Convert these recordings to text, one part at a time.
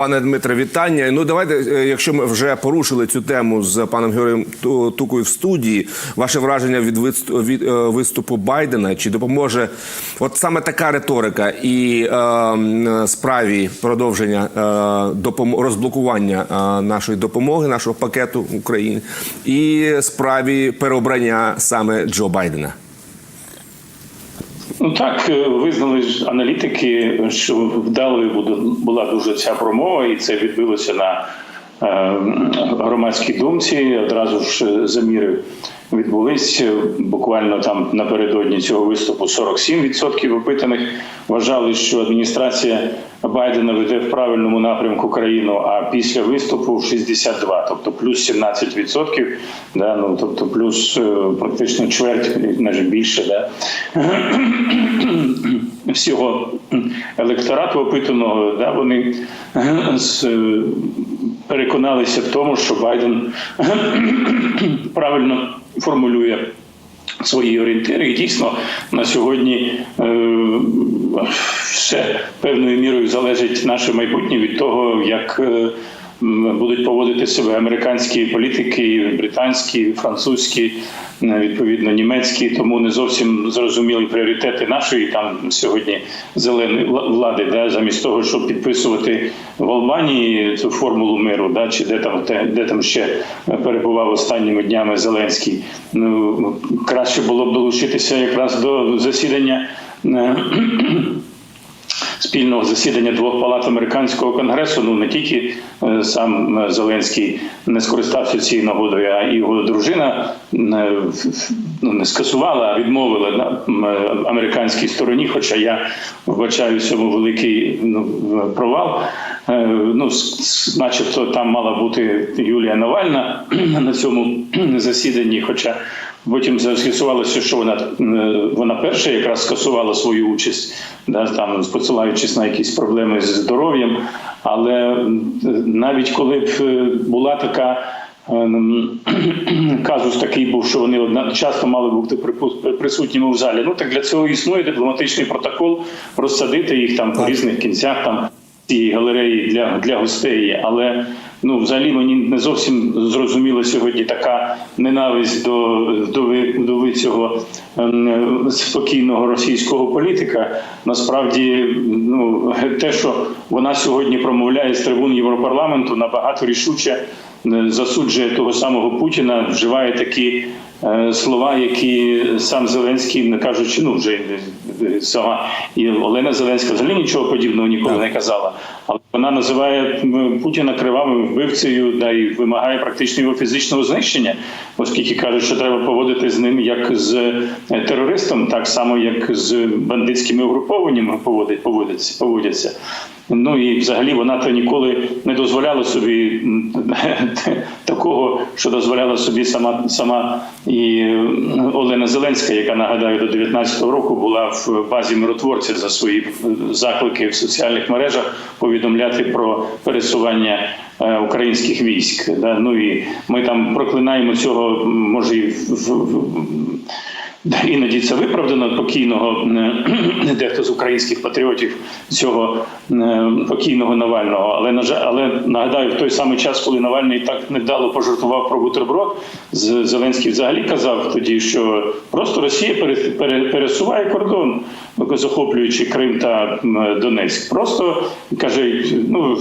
Пане Дмитре, вітання. Ну давайте, е, якщо ми вже порушили цю тему з паном Георгієм Ту- Тукою в студії, ваше враження від е, виступу Байдена чи допоможе от саме така риторика і е, справі продовження е, допом- розблокування е, нашої допомоги, нашого пакету Україні, і справі переобрання саме Джо Байдена? Ну так е, визнали ж аналітики, що вдалою була дуже ця промова, і це відбилося на е, громадській думці. Одразу ж е, заміри відбулись. Е, Буквально там напередодні цього виступу 47% опитаних вважали, що адміністрація Байдена веде в правильному напрямку країну. А після виступу 62%, тобто плюс 17%, да, ну тобто плюс е, практично чверть, навіть більше, да всього електорату опитаного, да, вони з- переконалися в тому, що Байден правильно формулює свої орієнтири. І дійсно на сьогодні е, все певною мірою залежить наше майбутнє від того, як е, будуть поводити себе американські політики, британські, французькі, е, відповідно німецькі. Тому не зовсім зрозумілі пріоритети нашої там сьогодні зеленої влади, да, замість того, щоб підписувати в Албанії цю формулу миру, да, чи де там де, де там ще перебував останніми днями Зеленський. Ну краще було б долучитися якраз до засідання. Спільного засідання двох палат американського конгресу. Ну не тільки е, сам е, Зеленський не скористався цією нагодою, а його дружина е, ну, не скасувала, а відмовила на американській стороні. Хоча я вбачаю цьому великий ну, провал. Ну, начебто там мала бути Юлія Навальна на цьому засіданні, хоча Потім з'ясувалося, що вона е, вона перша якраз скасувала свою участь, да, там посилаючись на якісь проблеми з здоров'ям. Але навіть коли б е, була така е, казус такий був, що вони одночасно мали бути присутніми в залі. Ну так для цього існує дипломатичний протокол, розсадити їх там по різних кінцях там цієї галереї для, для гостей. Але ну взагалі мені не зовсім зрозуміла сьогодні така ненависть до, до, до цього ем, спокійного російського політика. Насправді, ну те, що вона сьогодні промовляє з трибун Європарламенту, набагато рішуче засуджує того самого Путіна, вживає такі е, слова, які сам Зеленський, не кажучи, ну вже е, сама і Олена Зеленська взагалі нічого подібного ніколи не казала. Але вона називає Путіна кривавим вбивцею, да і вимагає практично його фізичного знищення, оскільки кажуть, що треба поводити з ним як з е, терористом, так само як з бандитськими угрупованнями поводять, поводяться, поводяться. Ну і взагалі вона то ніколи не дозволяла собі такого, що дозволяла собі сама сама і Олена Зеленська, яка нагадаю до 19-го року була в базі миротворців за свої заклики в соціальних мережах повідомляти про пересування е, українських військ. Да? Ну і ми там проклинаємо цього, може і в- Іноді це виправдано покійного е, дехто з українських патріотів цього е, покійного Навального. Але на жаль, але нагадаю, в той самий час, коли Навальний так невдало пожартував про бутерброд, Зеленський взагалі казав тоді, що просто Росія пере- пере- пересуває кордон, захоплюючи Крим та Донецьк. Просто каже, ну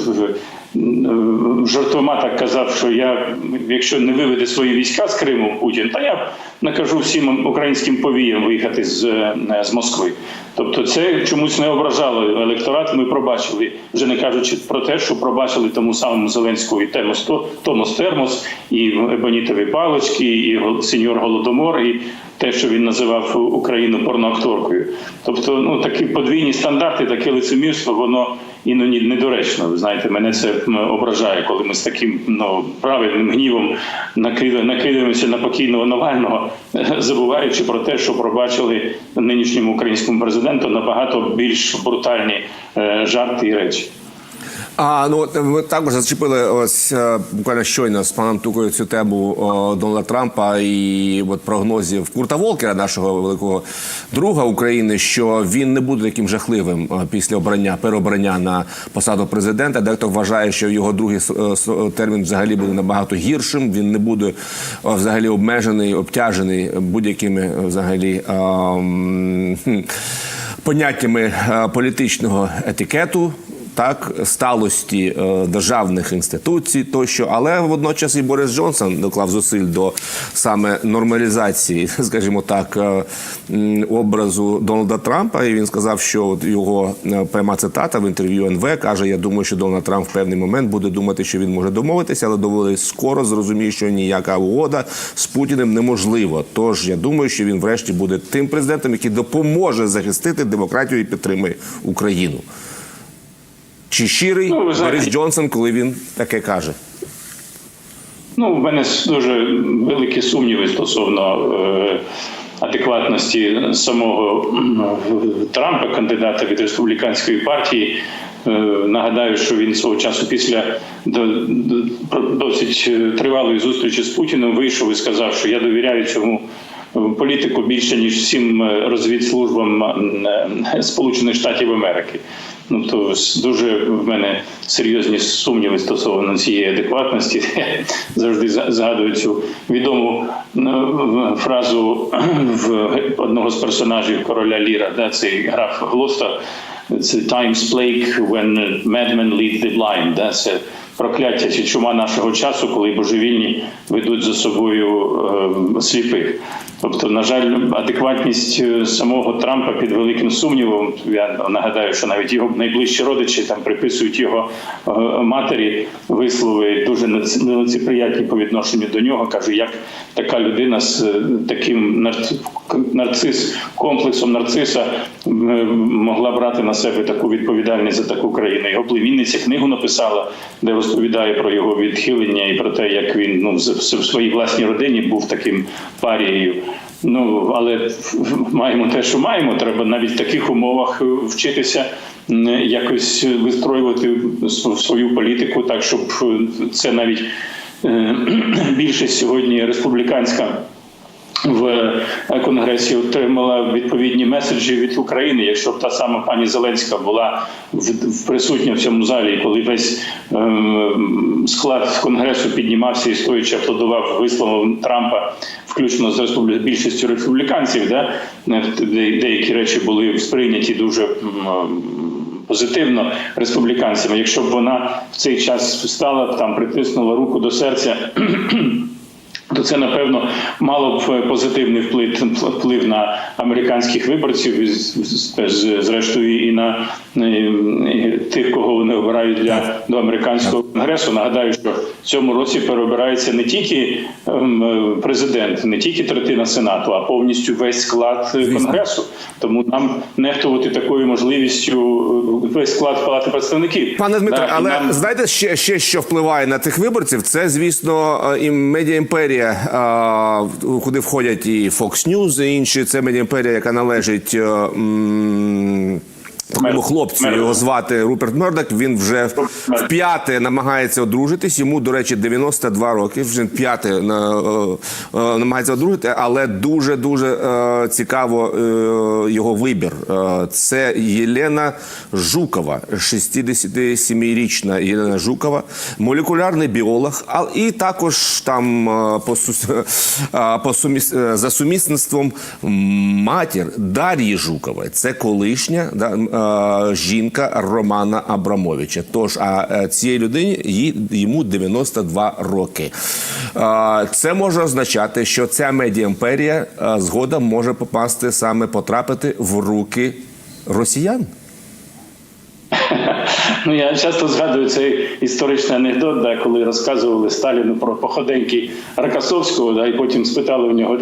жартома так казав, що я, якщо не виведе свої війська з Криму Путін, то я накажу всім українським повіям виїхати з, е, з Москви. Тобто, це чомусь не ображало електорат. Ми пробачили, вже не кажучи про те, що пробачили тому самому Зеленському і Томос, То- Томос Термос, і Ебонітові палочки, і сеньор Голодомор, і те, що він називав Україну порноакторкою. Тобто, ну такі подвійні стандарти, таке лицемірство, воно іноді недоречно. Ви знаєте, мене це ображає, коли ми з таким ну правильним гнівом накида- накидаємося на покійного Навального, забуваючи про те, що пробачили нинішньому українському президенту набагато більш брутальні е, жарти і речі. А ну от ви також зачепили ось е, буквально щойно з паном Тукою цю тему о, Дональда Трампа і от прогнозів Курта Волкера, нашого великого друга України, що він не буде таким жахливим е, після обрання переобрання на посаду президента. Дехто вважає, що його другий е, термін взагалі буде набагато гіршим. Він не буде е, взагалі обмежений, обтяжений будь-якими е, взагалі. е, м, Поняттями е, політичного етикету, так сталості е, державних інституцій тощо, але водночас і Борис Джонсон доклав зусиль до саме нормалізації, скажімо так, е, образу Дональда Трампа. І він сказав, що от його е, пряма цитата в інтерв'ю НВ каже: Я думаю, що Дональд Трамп в певний момент буде думати, що він може домовитися, але доволі скоро зрозуміє, що ніяка угода з Путіним неможлива. Тож я думаю, що він врешті буде тим президентом, який допоможе захистити демократію і підтримує Україну. Чи щирий Ну, Борис Джонсон, коли він таке каже? Ну, в мене дуже великі сумніви стосовно е, адекватності самого м, Трампа, кандидата від республіканської партії. Е, нагадаю, що він свого часу після до- до- досить е, тривалої зустрічі з Путіним вийшов і сказав, що я довіряю цьому е, політику більше ніж всім е, розвідслужбам е, Сполучених Штатів Америки. Ну то дуже в мене серйозні сумніви стосовно цієї адекватності. Я завжди згадую цю відому ну, фразу в одного з персонажів короля Ліра, да, цей граф Глоста. Це time's plague when madmen lead the blind. Да, це прокляття чи чума нашого часу, коли божевільні ведуть за собою е, сліпих. Тобто, на жаль, адекватність е, самого Трампа під великим сумнівом. Я нагадаю, що навіть його найближчі родичі там приписують його е, матері вислови дуже нелицеприятні по відношенню до нього. Каже, як така людина з е, таким нарци- нарцис комплексом нарциса могла брати на себе таку відповідальність за таку країну. Його племінниця книгу написала, де розповідає про його відхилення і про те, як він ну в своїй власній родині був таким парією. Ну але маємо те, що маємо. Треба навіть в таких умовах вчитися якось вистроювати свою політику, так щоб це навіть е, більшість сьогодні республіканська в конгресі отримала відповідні меседжі від України. Якщо б та сама пані Зеленська була в, присутня в цьому залі, коли весь ем, склад конгресу піднімався і стоячи аплодував висловам Трампа, включно з республі... більшістю республіканців, да де- деякі речі були сприйняті дуже. Позитивно республіканцями, якщо б вона в цей час встала там, притиснула руку до серця то це напевно мало б е, позитивний вплив вплив на американських виборців, і зрештою і на е, тих, кого вони обирають для до американського конгресу. Нагадаю, що в цьому році переобирається не тільки ем, е, президент, не тільки третина сенату, а повністю весь склад конгресу. Тому нам нехтувати такою можливістю весь склад палати представників. Пане Дмитре, Да, але нам- знаєте, ще, ще що впливає на тих виборців? Це, звісно, і медіаімперія, е, куди входять і Fox News, і інші. Це медіаімперія, яка належить. Мер- хлопцю його звати Руперт Мердок. Він вже в- п'яте намагається одружитись. Йому, до речі, 92 роки. Вже п'яте на- е, е, намагається одружити, але дуже дуже е, цікаво його вибір. Це Єлена Жукова, 67-річна Єлена Жукова, молекулярний біолог, і також там по, по суміс- за сумісництвом матір Дар'ї Жукової. Це колишня да, жінка Романа Абрамовича. Тож, а е, цій людині їй, йому 92 роки. Е, Це може означати, що ця медіаімперія е, згодом може попасти саме потрапити в руки росіян. Ну, я часто згадую цей історичний анекдот, да, коли розказували Сталіну про походеньки Рокоссовського, да, і потім спитали у нього,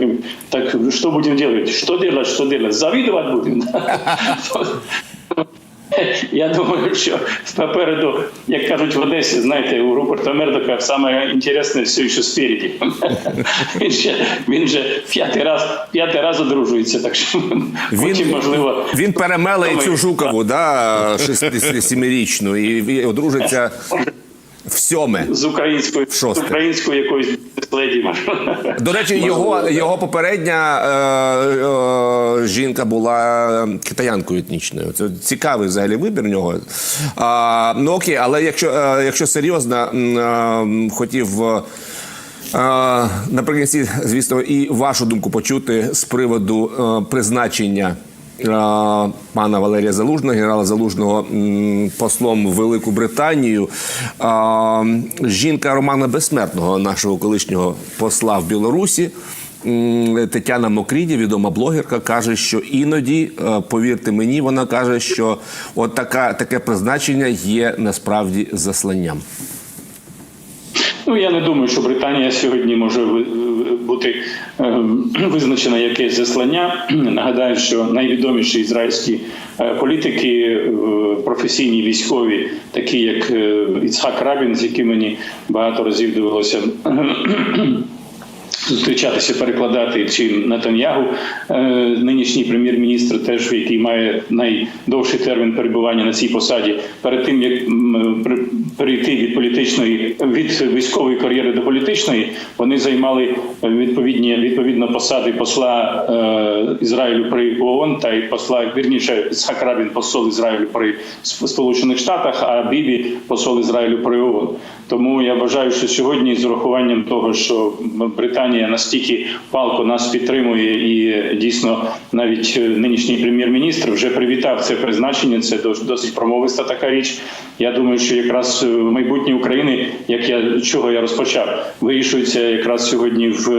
так що будемо робити? Що робити? Що робити? Завідувати будемо? Я думаю, що попереду, як кажуть в Одесі, знаєте, у Руперта Мердока саме інтересне все ще спереді. Він же він же п'ятий раз п'ятий раз одружується, так що потім можливо. Він перемеле цю Жукову, да, 67-річну, і і одружиться в сьоме. з українською з Шосте. українською якоюсь леді. До речі, його, його попередня е, е, жінка була китаянкою етнічною. Це цікавий взагалі вибір нього. А, ну окей, але якщо, е, якщо серйозно, е, хотів. е, е, Наприкінці, звісно, і вашу думку почути з приводу е, призначення пана Валерія Залужного, генерала Залужного послом Велику Британію. Жінка Романа Безсмертного, нашого колишнього посла в Білорусі. Тетяна Мокріді, відома блогерка, каже, що іноді, е, повірте мені, вона каже, що от така, таке призначення є насправді засланням. Ну я не думаю, що Британія сьогодні може бути визначено якесь заслання. Нагадаю, що найвідоміші ізраїльські е, політики, е, професійні військові, такі як е, Іцхак Рабін, з яким мені багато разів довелося. Зустрічатися, перекладати чи Натаньягу, е, нинішній прем'єр-міністр, теж який має найдовший термін перебування на цій посаді, перед тим як перейти від політичної від військової кар'єри до політичної, вони займали відповідні відповідно посади посла е, Ізраїлю при ООН та й посла вірніше Ісхак Рабін посол Ізраїлю при Сп- Сполучених Штатах, а Бібі посол Ізраїлю при ООН. Тому я вважаю, що сьогодні з урахуванням того, що Британія настільки палко нас підтримує, і дійсно навіть е, нинішній прем'єр-міністр вже привітав це призначення. Це досить промовиста така річ. Я думаю, що якраз е, майбутнє України, як я чого я розпочав, вирішується якраз сьогодні в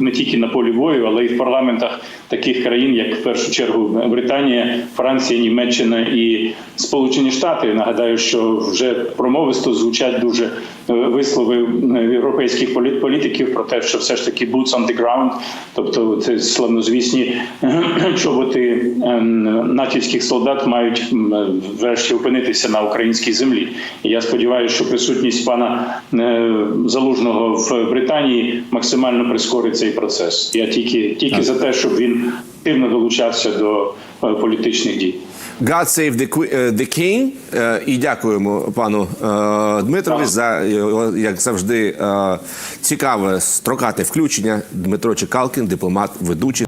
не тільки на полі бою, але й в парламентах таких країн, як в першу чергу Британія, Франція, Німеччина і Сполучені Штати. Нагадаю, що вже промовисто звучать дуже е, вислови е, європейських політ- політиків про те, що все ж таки boots on the ground, тобто це славнозвісні е, чоботи е, натівських солдат мають е, врешті опинитися на українській землі. І я сподіваюся, що присутність пана е, залужного в Британії максимально прискорить цей процес. Я тільки тільки за те, щоб він активно долучався до е, політичних дій. God save the, е, the king. Е, І дякуємо пану е, Дмитрові за його, як завжди, цікаве строкате включення. Дмитро Чекалкін, дипломат, ведучий.